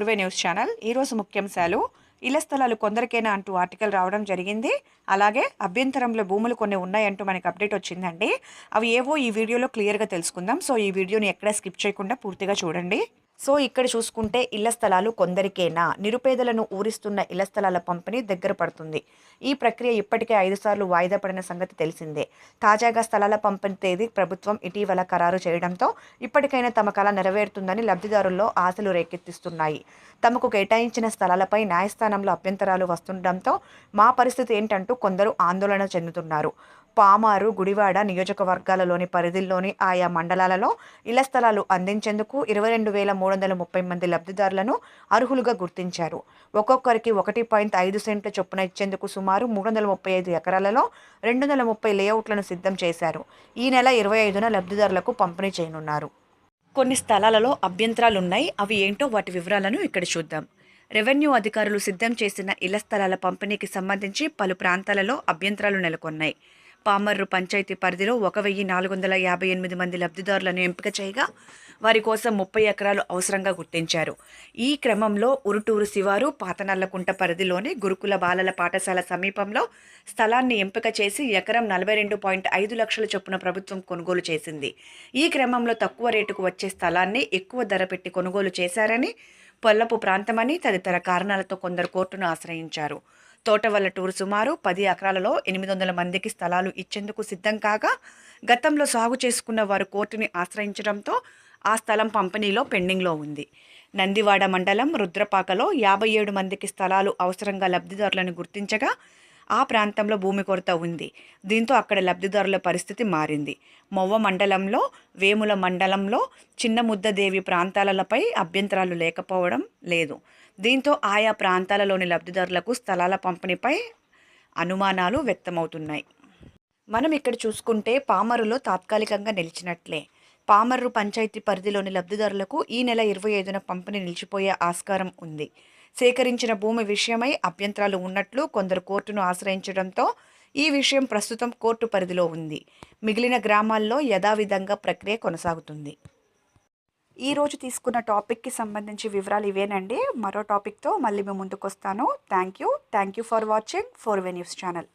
To news channel. ఈరోజు ముఖ్యాంశాలు. ఇళ్ళ స్థలాలు కొందరికేనా అంటూ ఆర్టికల్ రావడం జరిగింది. అలాగే అభ్యంతరంలో భూములు కొన్ని ఉన్నాయంటూ మనకి అప్డేట్ వచ్చిందండి. అవి ఏవో ఈ వీడియోలో క్లియర్గా తెలుసుకుందాం. సో ఈ వీడియోని ఎక్కడ స్కిప్ చేయకుండా పూర్తిగా చూడండి. సో ఇక్కడ చూసుకుంటే ఇళ్ళ స్థలాలు కొందరికేనా? నిరుపేదలను ఊరిస్తున్న ఇళ్ళ స్థలాల పంపిణీ దగ్గర పడుతుంది. ఈ ప్రక్రియ ఇప్పటికే ఐదు సార్లు వాయిదా పడిన సంగతి తెలిసిందే. తాజాగా స్థలాల పంపిణీ తేదీ ప్రభుత్వం ఇటీవల ఖరారు చేయడంతో ఇప్పటికైనా తమ కళ నెరవేరుతుందని లబ్ధిదారుల్లో ఆశలు రేకెత్తిస్తున్నాయి. తమకు కేటాయించిన స్థలాలపై న్యాయస్థానంలో అభ్యంతరాలు వస్తుండటంతో మా పరిస్థితి ఏంటంటూ కొందరు ఆందోళన చెందుతున్నారు. పామారు గుడివాడ నియోజకవర్గాలలోని పరిధిలోని ఆయా మండలాలలో ఇళ్ళ స్థలాలు అందించేందుకు ఇరవై రెండు వేల మూడు మూడు వందల ముప్పై మంది లబ్ధిదారులను అర్హులుగా గుర్తించారు. ఒక్కొక్కరికి ఒకటి పాయింట్ ఐదు సెంట్ల చొప్పున ఇచ్చేందుకు సుమారు మూడు వందల ముప్పై ఐదు ఎకరాలలో రెండు వందల ముప్పై లేఅవుట్లను సిద్ధం చేశారు. ఈ నెల ఇరవై ఐదున లబ్ధిదారులకు పంపిణీ చేయనున్నారు. కొన్ని స్థలాలలో అభ్యంతరాలు ఉన్నాయి అవి ఏంటో వాటి వివరాలను ఇక్కడ చూద్దాం. రెవెన్యూ అధికారులు సిద్ధం చేసిన ఇళ్ళ స్థలాల పంపిణీకి సంబంధించి పలు ప్రాంతాలలో అభ్యంతరాలు నెలకొన్నాయి. పామర్రు పంచాయతీ పరిధిలో ఒక వెయ్యి నాలుగు వందల యాభై ఎనిమిది మంది లబ్ధిదారులను ఎంపిక చేయగా వారి కోసం ముప్పై ఎకరాలు అవసరంగా గుర్తించారు. ఈ క్రమంలో ఉరుటూరు శివారు పాతనల్లకుంట పరిధిలోని గురుకుల బాలల పాఠశాల సమీపంలో స్థలాన్ని ఎంపిక చేసి ఎకరం నలభై రెండు పాయింట్ ఐదు లక్షల చొప్పున ప్రభుత్వం కొనుగోలు చేసింది. ఈ క్రమంలో తక్కువ రేటుకు వచ్చే స్థలాన్ని ఎక్కువ ధర పెట్టి కొనుగోలు చేశారని పొల్లపు ప్రాంతమని తదితర కారణాలతో కొందరు కోర్టును ఆశ్రయించారు. తోటవల్ల టూరు సుమారు పది ఎకరాలలో ఎనిమిది వందల మందికి స్థలాలు ఇచ్చేందుకు సిద్ధం కాగా గతంలో సాగు చేసుకున్న వారు కోర్టుని ఆశ్రయించడంతో ఆ స్థలం పంపిణీలో పెండింగ్లో ఉంది. నందివాడ మండలం రుద్రపాకలో యాభై ఏడు మందికి స్థలాలు అవసరంగా లబ్ధిదారులను గుర్తించగా ఆ ప్రాంతంలో భూమి కొరత ఉంది. దీంతో అక్కడ లబ్ధిదారుల పరిస్థితి మారింది. మొవ్వ మండలంలో వేముల మండలంలో చిన్న ముద్దదేవి ప్రాంతాలపై అభ్యంతరాలు లేకపోవడం లేదు. దీంతో ఆయా ప్రాంతాలలోని లబ్ధిదారులకు స్థలాల పంపిణీపై అనుమానాలు వ్యక్తమవుతున్నాయి. మనం ఇక్కడ చూసుకుంటే పామరులో తాత్కాలికంగా నిలిచినట్లే. పామర్రు పంచాయతీ పరిధిలోని లబ్ధిదారులకు ఈ నెల ఇరవై ఐదున పంపిణీ నిలిచిపోయే ఆస్కారం ఉంది. సేకరించిన భూమి విషయమై అభ్యంతరాలు ఉన్నట్లు కొందరు కోర్టును ఆశ్రయించడంతో ఈ విషయం ప్రస్తుతం కోర్టు పరిధిలో ఉంది. మిగిలిన గ్రామాల్లో యథావిధంగా ప్రక్రియ కొనసాగుతుంది. ఈరోజు తీసుకున్న టాపిక్కి సంబంధించి వివరాలు ఇవేనండి. మరో టాపిక్తో మళ్ళీ మేము ముందుకు వస్తాను thank you thank you for watching. Four way news channel.